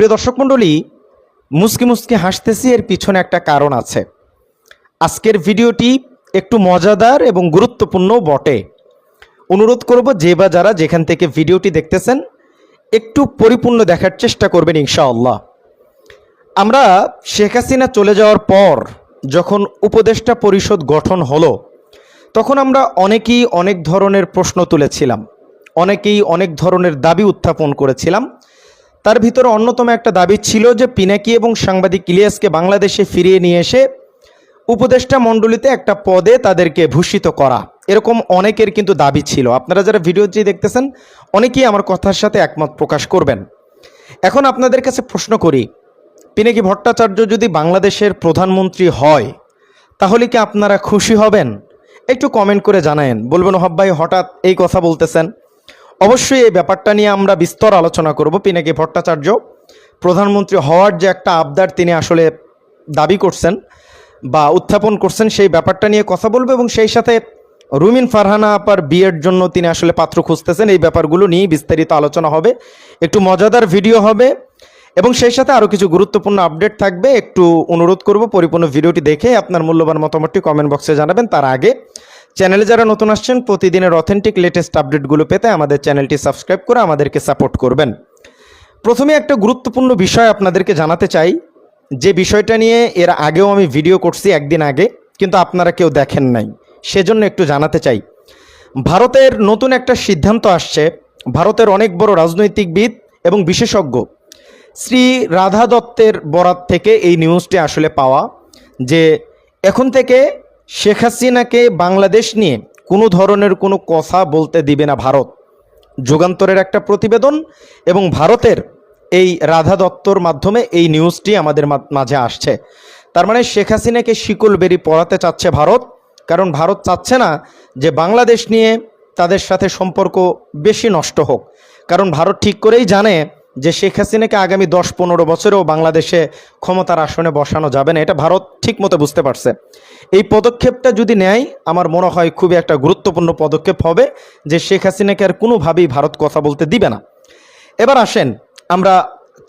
প্রিয় দর্শক মণ্ডলী, মুসকি মুসকি হাসতেছি এর পিছনে একটা কারণ আছে। আজকের ভিডিওটি একটু মজাদার এবং গুরুত্বপূর্ণ বটে। অনুরোধ করব যে বা যারা যেখান থেকে ভিডিওটি দেখতেছেন, একটু পরিপূর্ণ দেখার চেষ্টা করবেন ইনশাআল্লাহ। আমরা শেখ হাসিনা চলে যাওয়ার পর যখন উপদেষ্টা পরিষদ গঠন হলো, তখন আমরা অনেকেই অনেক ধরনের প্রশ্ন তুলেছিলাম, অনেকেই অনেক ধরনের দাবি উত্থাপন করেছিলাম। তার ভিতরে অন্যতম একটা দাবি ছিল যে পিনাকি এবং সাংবাদিক ইলিয়াসকে বাংলাদেশে ফিরিয়ে নিয়ে এসে উপদেষ্টা মণ্ডলীতে একটা পদে তাদেরকে ভূষিত করা। এরকম অনেকের কিন্তু দাবি ছিল। আপনারা যারা ভিডিও ভিডিওটি দেখতেছেন, অনেকেই আমার কথার সাথে একমত প্রকাশ করবেন। এখন আপনাদের কাছে প্রশ্ন করি, পিনাকি ভট্টাচার্য যদি বাংলাদেশের প্রধানমন্ত্রী হয়, তাহলে কি আপনারা খুশি হবেন? একটু কমেন্ট করে জানায়েন। বলবেন হব ভাই হঠাৎ এই কথা বলতেছেন। অবশ্যই এই ব্যাপারটা নিয়ে আমরা বিস্তর আলোচনা করব। পিনাকি ভট্টাচার্য, প্রধানমন্ত্রী হওয়ার যে একটা আবদার তিনি আসলে দাবি করছেন বা উত্থাপন করছেন, সেই ব্যাপারটা নিয়ে কথা বলব এবং সেই সাথে রুমিন ফারহানা আপার বিয়ের জন্য তিনি আসলে পাত্র খুঁজতেছেন। এই ব্যাপারগুলো নিয়ে বিস্তারিত আলোচনা হবে। একটু মজাদার ভিডিও হবে এবং সেই সাথে আরও কিছু গুরুত্বপূর্ণ আপডেট থাকবে। একটু অনুরোধ করব, পরিপূর্ণ ভিডিওটি দেখে আপনার মূল্যবান মতামতটি কমেন্ট বক্সে জানাবেন। তার আগে চ্যানেলে যারা নতুন আসছেন, প্রতিদিনের অথেন্টিক লেটেস্ট আপডেটগুলো পেতে আমাদের চ্যানেলটি সাবস্ক্রাইব করে আমাদেরকে সাপোর্ট করবেন। প্রথমে একটা গুরুত্বপূর্ণ বিষয় আপনাদেরকে জানাতে চাই। যে বিষয়টা নিয়ে এর আগেও আমি ভিডিও করছি একদিন আগে, কিন্তু আপনারা কেউ দেখেন নাই। সেজন্য একটু জানাতে চাই। ভারতের নতুন একটা সিদ্ধান্ত আসছে। ভারতের অনেক বড় রাজনৈতিকবিদ এবং বিশেষজ্ঞ শ্রী রাধা দত্তের বরাত থেকে এই নিউজটি আসলে পাওয়া যে এখন থেকে শেখ হাসিনাকে বাংলাদেশ নিয়ে কোনো ধরনের কোনো কথা বলতে দিবে না ভারত। যুগান্তরের একটা প্রতিবেদন এবং ভারতের এই রাধা দত্তর মাধ্যমে এই নিউজটি আমাদের মাঝে আসছে। তার মানে শেখ হাসিনাকে শিকল বেরি পড়াতে চাচ্ছে ভারত, কারণ ভারত চাচ্ছে না যে বাংলাদেশ নিয়ে তাদের সাথে সম্পর্ক বেশি নষ্ট হোক। কারণ ভারত ঠিক করেই জানে যে শেখ হাসিনাকে আগামী দশ পনেরো বছরেও বাংলাদেশে ক্ষমতার আসনে বসানো যাবে না, এটা ভারত ঠিক মতো বুঝতে পারছে। এই পদক্ষেপটা যদি নেয়, আমার মনে হয় খুবই একটা গুরুত্বপূর্ণ পদক্ষেপ হবে যে শেখ হাসিনাকে আর কোনোভাবেই ভারত কথা বলতে দিবে না। এবার আসেন, আমরা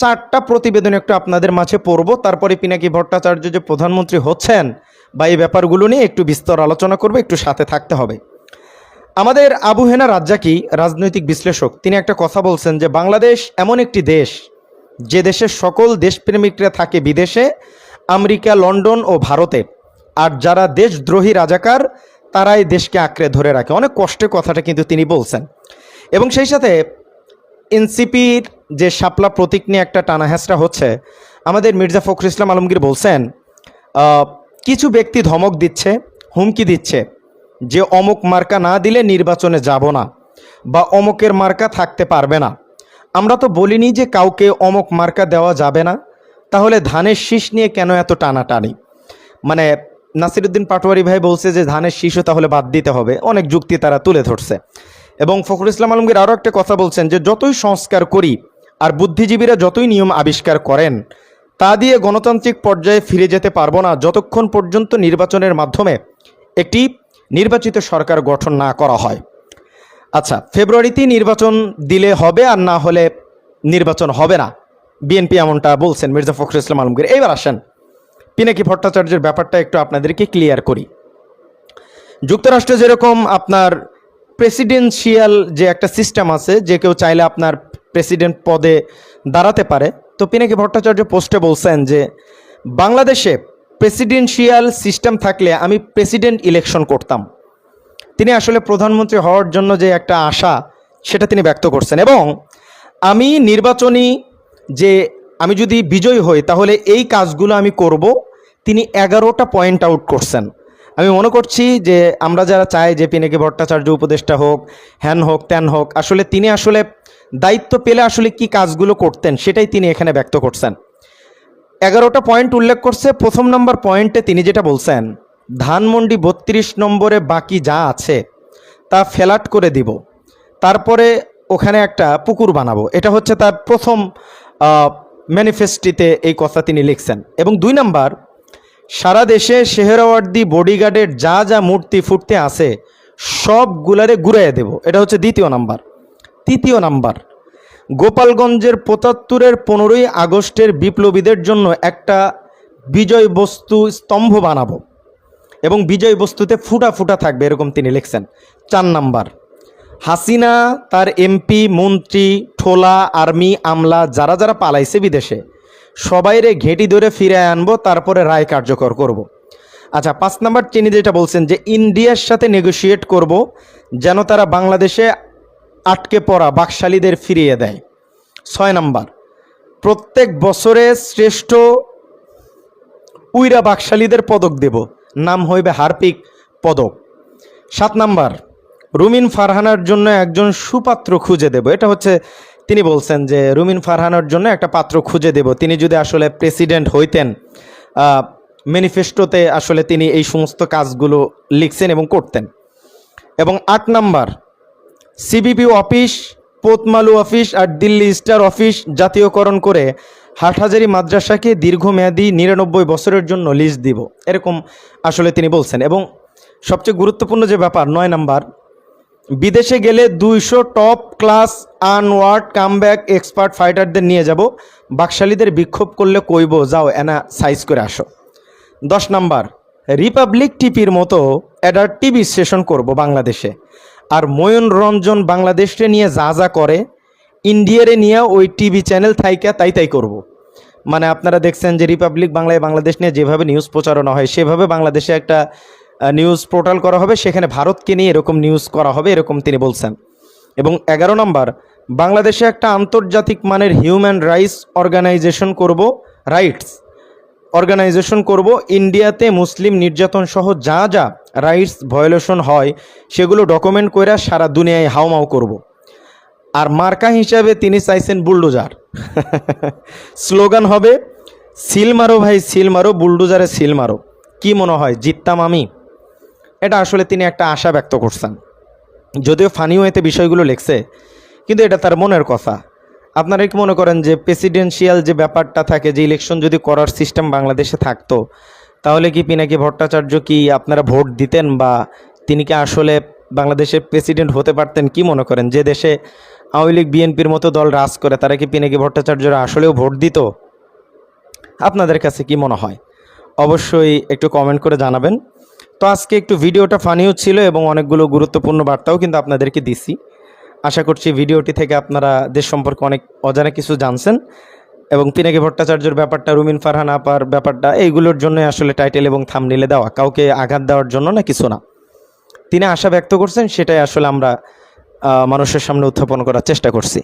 চারটা প্রতিবেদন একটু আপনাদের মাঝে পড়ব, তারপরে পিনাকি ভট্টাচার্য যে প্রধানমন্ত্রী হচ্ছেন, বা এই ব্যাপারগুলো নিয়ে একটু বিস্তর আলোচনা করবে, একটু সাথে থাকতে হবে। আমাদের আবু হেনা রাজ্জাকি রাজনৈতিক বিশ্লেষক, তিনি একটা কথা বলছেন যে বাংলাদেশ এমন একটি দেশ, যে দেশের সকল দেশপ্রেমিকরা থাকে বিদেশে, আমেরিকা, লন্ডন ও ভারতে। আর যারা দেশদ্রোহী রাজাকার, তারাই দেশকে আঁকড়ে ধরে রাখে। অনেক কষ্টের কথাটা কিন্তু তিনি বলছেন। এবং সেই সাথে এনসিপির যে শাপলা প্রতীক নিয়ে একটা টানা হ্যাঁচড়া হচ্ছে, আমাদের মির্জা ফখরুল ইসলাম আলমগীর বলছেন কিছু ব্যক্তি ধমক দিচ্ছে, হুমকি দিচ্ছে। যে অমুক মার্কা না দিলে নির্বাচনে যাব না বা অমুকের মার্কা থাকতে পারবে না। আমরা তো বলিনি যে কাউকে অমুক মার্কা দেওয়া যাবে না। তাহলে ধানের শীষ নিয়ে কেন এত টানাটানি? মানে নাসিরুদ্দিন পাটোয়ারি ভাই বলছে যে ধানের শীষও তাহলে বাদ দিতে হবে। অনেক যুক্তি তারা তুলে ধরছে। এবং ফখরুল ইসলাম আলমগীর আরও একটা কথা বলছেন যে যতই সংস্কার করি আর বুদ্ধিজীবীরা যতই নিয়ম আবিষ্কার করেন, তা দিয়ে গণতান্ত্রিক পর্যায়ে ফিরে যেতে পারব না। যতক্ষণ পর্যন্ত নির্বাচনের মাধ্যমে একটি নির্বাচিত সরকার গঠন না করা হয়। আচ্ছা ফেব্রুয়ারিতেই নির্বাচন দিলে হবে আর না হলে নির্বাচন হবে না। বিএনপি এমনটা বলছেন মির্জা ফখরুল ইসলাম আলমগীর। এইবার আসেন, পিনাকি ভট্টাচার্যের ব্যাপারটা একটু আপনাদেরকে ক্লিয়ার করি। যুক্তরাষ্ট্রে যেরকম আপনার প্রেসিডেন্সিয়াল যে একটা সিস্টেম আছে, যে কেউ চাইলে আপনার প্রেসিডেন্ট পদে দাঁড়াতে পারে, তো পিনাকি ভট্টাচার্য পোস্টে বলছেন যে, বাংলাদেশে প্রেসিডেন্সিয়াল সিস্টেম থাকলে আমি প্রেসিডেন্ট ইলেকশন করতাম। তিনি আসলে প্রধানমন্ত্রী হওয়ার জন্য যে একটা আশা, সেটা তিনি ব্যক্ত করছেন। এবং আমি নির্বাচনী যে আমি যদি বিজয়ী হই, তাহলে এই কাজগুলো আমি করব। তিনি এগারোটা পয়েন্ট আউট করছেন। আমি মনে করছি যে আমরা যারা চাই যে পিনাকি ভট্টাচার্য উপদেষ্টা হোক, হ্যান হোক, ত্যান হোক, আসলে তিনি আসলে দায়িত্ব পেলে আসলে কি কাজগুলো করতেন, সেটাই তিনি এখানে ব্যক্ত করছেন। এগারোটা পয়েন্ট উল্লেখ করছে। প্রথম নম্বর পয়েন্টে তিনি যেটা বলছেন, ধানমন্ডি বত্রিশ নম্বরে বাকি যা আছে, তা ফ্ল্যাট করে দিব। তারপরে ওখানে একটা পুকুর বানাবো। এটা হচ্ছে তার প্রথম ম্যানিফেস্টিতে এই কথা তিনি লিখছেন। এবং দুই নাম্বার সারা দেশে শেহরাওয়ার্দি বডিগার্ডের যা যা মূর্তি ফুটতে আছে, সবগুলারে ঘুরাইয়া দেব। এটা হচ্ছে দ্বিতীয় নাম্বার তৃতীয় নাম্বার গোপালগঞ্জের পঁচাত্তরের পনেরোই আগস্টের বিপ্লবীদের জন্য একটা বিজয় বস্তু স্তম্ভ বানাবো এবং বিজয় বস্তুতে ফুটা ফুটা থাকবে, এরকম তিনি লিখছেন চার নাম্বার, হাসিনা, তার এমপি, মন্ত্রী, ঠোলা, আর্মি, আমলা, যারা যারা পালাইছে বিদেশে, সবাইরে ঘেঁটি ধরে ফিরে আনব, তারপরে রায় কার্যকর করব। আচ্ছা পাঁচ নাম্বার তিনি যেটা বলছেন যে, ইন্ডিয়ার সাথে নেগোশিয়েট করব, যেন তারা বাংলাদেশে আটকে পড়া বাকশালীদের ফিরিয়ে দেয়। ছয় নাম্বার, প্রত্যেক বছরে শ্রেষ্ঠ উইরা বাকশালীদের পদক দেব। নাম হইবে হারপিক পদক। সাত নাম্বার, রুমিন ফারহানার জন্য একজন সুপাত্র খুঁজে দেব। এটা হচ্ছে তিনি বলছেন যে রুমিন ফারহানার জন্য একটা পাত্র খুঁজে দেব। তিনি যদি আসলে প্রেসিডেন্ট হইতেন ম্যানিফেস্টোতে আসলে তিনি এই সমস্ত কাজগুলো লিখছেন এবং করতেন। এবং আট নাম্বার সিবিপি অফিস, পোতমালু অফিস আর দিল্লি স্টার অফিস জাতীয়করণ করে হাটহাজারি মাদ্রাসাকে দীর্ঘমেয়াদী নিরানব্বই বছরের জন্য লিজ দিব, এরকম আসলে তিনি বলছেন। এবং সবচেয়ে গুরুত্বপূর্ণ যে ব্যাপার, নয় নাম্বার, বিদেশে গেলে দুইশো top class onward comeback expert ফাইটারদের নিয়ে যাব, বাকশালীদের বিক্ষোভ করলে কইব, যাও, এনা সাইজ করে আসো। দশ নাম্বার, রিপাবলিক টিপির মতো একটা টিভি স্টেশন করব বাংলাদেশে। আর ময়ূররঞ্জন বাংলাদেশে নিয়ে যা যা করে, ইন্ডিয়ারে নিয়ে ওই টিভি চ্যানেল থাইকা তাই তাই করব। মানে আপনারা দেখছেন যে রিপাবলিক বাংলায় বাংলাদেশ নিয়ে যেভাবে নিউজ প্রচারণা হয়, সেভাবে বাংলাদেশে একটা নিউজ পোর্টাল করা হবে, সেখানে ভারতকে নিয়ে এরকম নিউজ করা হবে, এরকম তিনি বলছেন এবং এগারো নম্বর, বাংলাদেশে একটা আন্তর্জাতিক মানের হিউম্যান রাইটস অর্গানাইজেশন করব রাইটস অর্গানাইজেশন করব। ইন্ডিয়াতে মুসলিম নির্যাতন সহ যা যা রাইটস ভায়োলেশন হয়, সেগুলো ডকুমেন্ট করে সারা দুনিয়ায় হাওমাও করব। আর মার্কা হিসাবে তিনি চাইছেন বুলডোজার। স্লোগান হবে, সিল মারো ভাই, সিল মারো, বুলডোজারে সিল মারো। কি মনে হয়, জিততাম আমি? এটা আসলে তিনি একটা আশা ব্যক্ত করছেন। যদিও ফানি ওয়েতে বিষয়গুলো লেখছে, কিন্তু এটা তার মনের কথা। আপনারা কি মনে করেন যে প্রেসিডেন্সিয়াল যে ব্যাপারটা থাকে, যে ইলেকশন যদি করার সিস্টেম বাংলাদেশে থাকতো, তাহলে কি পিনাকি ভট্টাচার্য কি আপনারা ভোট দিতেন বা তিনি কি আসলে বাংলাদেশের প্রেসিডেন্ট হতে পারতেন? কি মনে করেন? যে দেশে আওয়ামী লীগ, বিএনপির মতো দল রাজ করে, তারা কি পিনাকি ভট্টাচার্যরা আসলেও ভোট দিত? আপনাদের কাছে কি মনে হয়? অবশ্যই একটু কমেন্ট করে জানাবেন। তো আজকে একটু ভিডিওটা ফানিও ছিল এবং অনেকগুলো গুরুত্বপূর্ণ বার্তাও কিন্তু আপনাদেরকে দিছি। আশা করছি ভিডিওটি থেকে আপনারা দেশ সম্পর্কে অনেক অজানা কিছু জানছেন এবং পিনাকি ভট্টাচার্যর ব্যাপারটা, রুমিন ফারহান আপার ব্যাপারটা, এইগুলোর জন্য আসলে টাইটেল এবং থামনিলে দেওয়া। কাউকে আঘাত দেওয়ার জন্য না, কিছু না। তিনি আশা ব্যক্ত করছেন, সেটাই আসলে আমরা মানুষের সামনে উত্থাপন করার চেষ্টা করছি।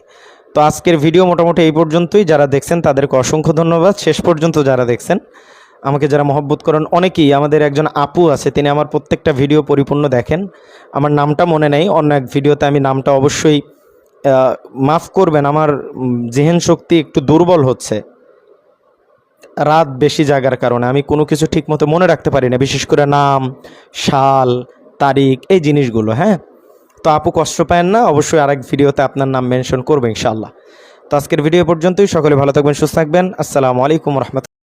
তো আজকের ভিডিও মোটামুটি এই পর্যন্তই। যারা দেখছেন, তাদেরকে অসংখ্য ধন্যবাদ। শেষ পর্যন্ত যারা দেখছেন আমাকে যারা মহব্বত করেন, অনেকেই আমাদের একজন আপু আছে, তিনি আমার প্রত্যেকটা ভিডিও পরিপূর্ণ দেখেন। আমার নামটা মনে নেই, অন্য এক ভিডিওতে আমি নামটা অবশ্যই মাফ করবেন, আমার জেহেন শক্তি একটু দুর্বল হচ্ছে। রাত বেশি জাগার কারণে, আমি কোনো কিছু ঠিকমতো মনে রাখতে পারি না, বিশেষ করে নাম, সাল, তারিখ, এই জিনিসগুলো হ্যাঁ? তো আপু কষ্ট পায়েন না, অবশ্যই আরেক ভিডিওতে আপনার নাম মেনশন করব ইনশাল্লাহ তো আজকের ভিডিও পর্যন্তই, সকলে ভালো থাকবেন, সুস্থ থাকবেন, আসসালামু আলাইকুম রহমত